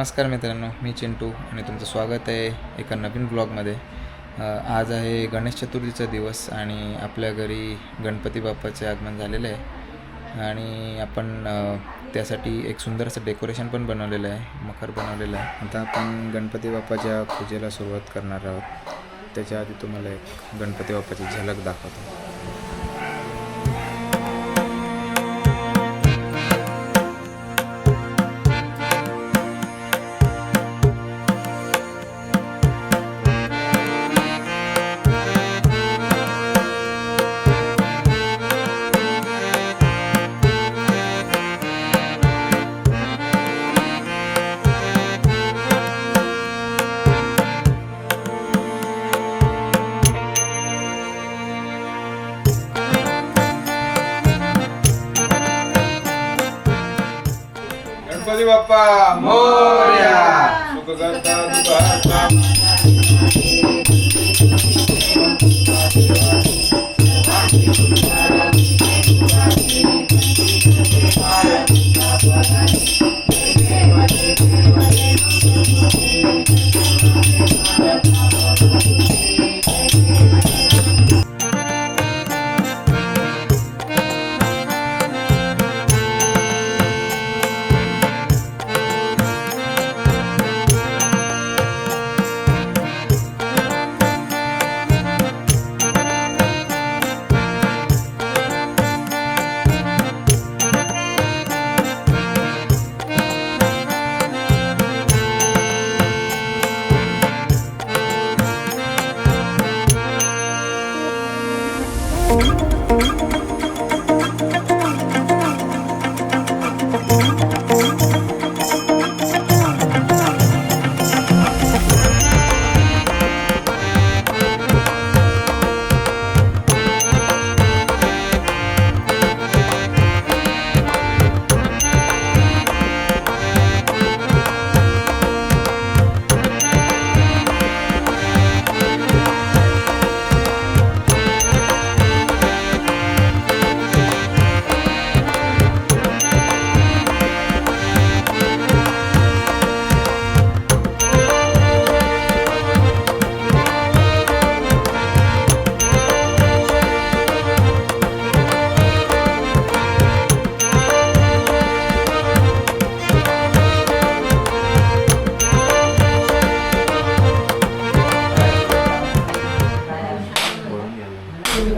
नमस्कार मित्रांनो मी चिंटू आणि तुमचं स्वागत आहे एका नवीन ब्लॉगमध्ये. आज आहे गणेश चतुर्थीचा दिवस आणि आपल्या घरी गणपती बाप्पाचे आगमन झालेलं आहे. आणि आपण त्यासाठी एक सुंदर असं डेकोरेशन पण बनवलेलं आहे मखर बनवलेलं आहे. आता आपण गणपती बाप्पाच्या पूजेला सुरुवात करणार आहोत. त्याच्या आधी तुम्हाला एक गणपती बाप्पाची झलक दाखवतो. गणपती बाप्पा मोर्या सुख करता दुःख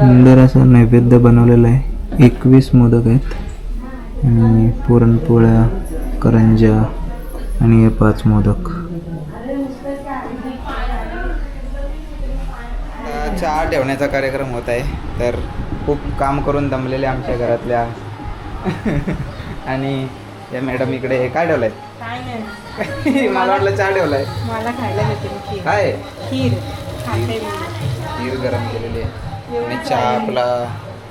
सुंदर असं नैवेद्य बनवलेलं आहे. एकवीस मोदक आहेत. आणि पुरणपोळ्या करंजा आणि हे पाच मोदक. चहा ठेवण्याचा कार्यक्रम होत आहे. तर खूप काम करून दमलेले आमच्या घरातल्या. आणि या मॅडम इकडे काय ठेवलंय? काय नाही. मला वाटलं चहा ठेवलाय. मला खायला काय? खीर. खाते मी. खीर गरम केलेली आहे. आणि चहा आपला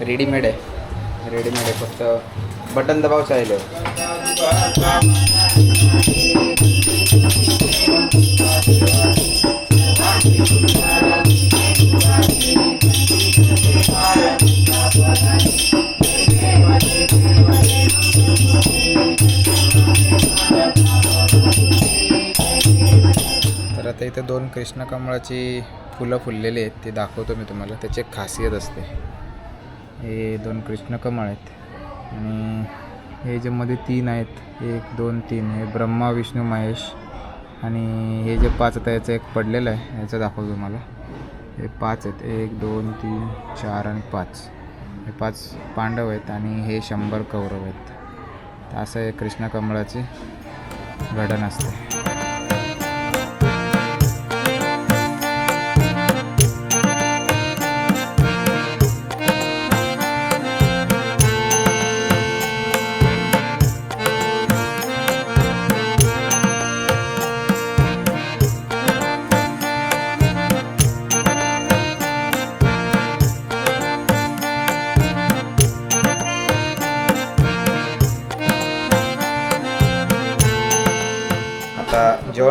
रेडीमेड आहे. रेडीमेड आहे फक्त बटन दबावचा आहे इथे दोन कृष्ण कमळाची फुलं फुललेली आहेत ते दाखवतो मी तुम्हाला. त्याची एक खासियत असते. हे दोन कृष्ण कमळ आहेत. आणि हे जे मध्ये तीन आहेत एक दोन तीन हे ब्रह्मा विष्णू महेश आणि हे जे पाच आता याचं एक पडलेलं आहे याचं दाखवतो तुम्हाला. हे पाच आहेत. एक दोन तीन चार आणि पाच. हे पाच पांडव आहेत आणि हे शंभर कौरव आहेत. तर असं हे कृष्णकमळाची घडण असते.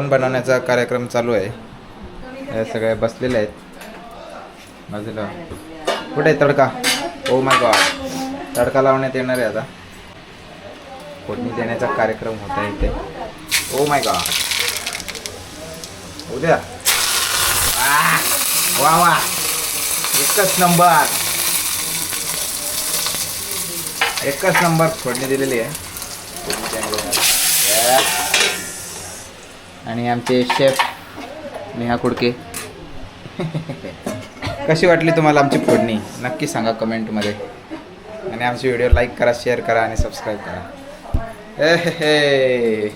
जेवण बनवण्याचा कार्यक्रम चालू आहे. हे सगळे बसलेले आहेत. बाजूला. कुठे आहे तडका? ओ माय गॉड तडका लावण्यात येणार आहे आता. फोडणी देण्याचा कार्यक्रम होत आहे इथे. ओ माय गॉड उद्या. वा वा. एकच नंबर. एकच नंबर फोडणी दिलेली आहे फोडणी चांगली आहे. Yes. आणि आमचे शेफ नेहा कुडके. कशी वाटली तुम्हाला आमची फोडणी? नक्की सांगा कमेंटमध्ये आणि आमचे व्हिडिओ लाईक करा शेअर करा आणि सबस्क्राईब करा. हे हे.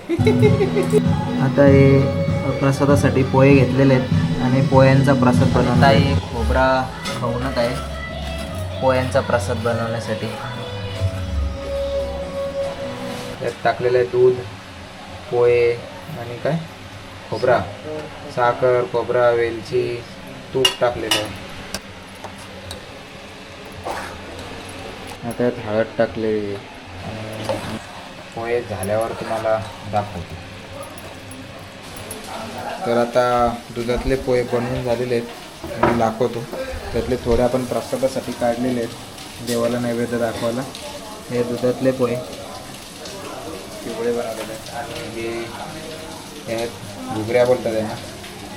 आता हे प्रसादासाठी पोहे घेतलेले आहेत आणि पोह्यांचा प्रसाद बनवता आहे. खोबरा खाऊनच आहे. पोह्यांचा प्रसाद बनवण्यासाठी. त्यात टाकलेलं आहे दूध पोहे आणि काय? खोबरा साखर खोबरा वेलची तूप टाकलेलं आहे. आता हळद टाकलेली पोहे झाल्यावर तुम्हाला दाखवतो. तर आता दुधातले पोहे बनवून झालेले आहेत आणि दाखवतो. त्यातले थोडे आपण प्रसादासाठी काढलेले आहेत देवाला नैवेद्य दाखवायला. हे दुधातले पोहे. पिवळे बनवलेले आहेत. आणि हे घुगऱ्या बोलतात यांना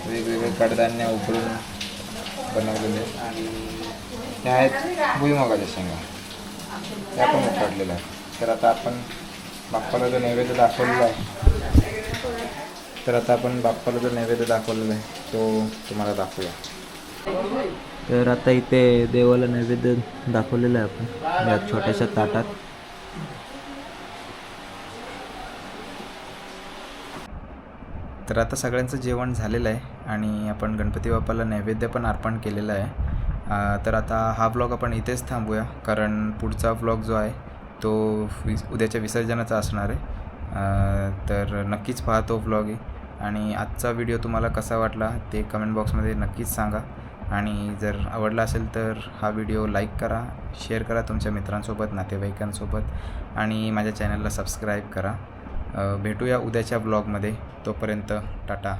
वेगवेगळे कडधान्य उकळून बनवलेले. आहेत आणि त्या आहेत भुईमुगाच्या शेंगा. त्या पण उकडलेल्या आहेत. तर आता आपण बाप्पाला जो नैवेद्य दाखवलेला आहे तर आता आपण बाप्पाला जो नैवेद्य दाखवलेला आहे तो तुम्हाला दाखवूया. तर आता इथे देवाला नैवेद्य दाखवलेलं आहे आपण. या छोट्याशा ताटात. तर आता सगळ्यांचं जेवण झालेलं आहे आणि आपण गणपती बाप्पाला नैवेद्य पण अर्पण केलेलं आहे. तर आता हा ब्लॉग आपण इथेच थांबूया कारण पुढचा व्लॉग जो आहे तो विस उद्याच्या विसर्जनाचा असणार आहे. तर नक्कीच पहा तो आहे आणि आजचा व्हिडिओ तुम्हाला कसा वाटला ते कमेंट बॉक्समध्ये नक्कीच सांगा. आणि जर आवडला असेल तर हा व्हिडिओ लाईक करा शेअर करा तुमच्या मित्रांसोबत नातेवाईकांसोबत. आणि माझ्या चॅनलला सबस्क्राईब करा. भेटूया उद्याच्या ब्लॉगमध्ये तोपर्यंत टाटा.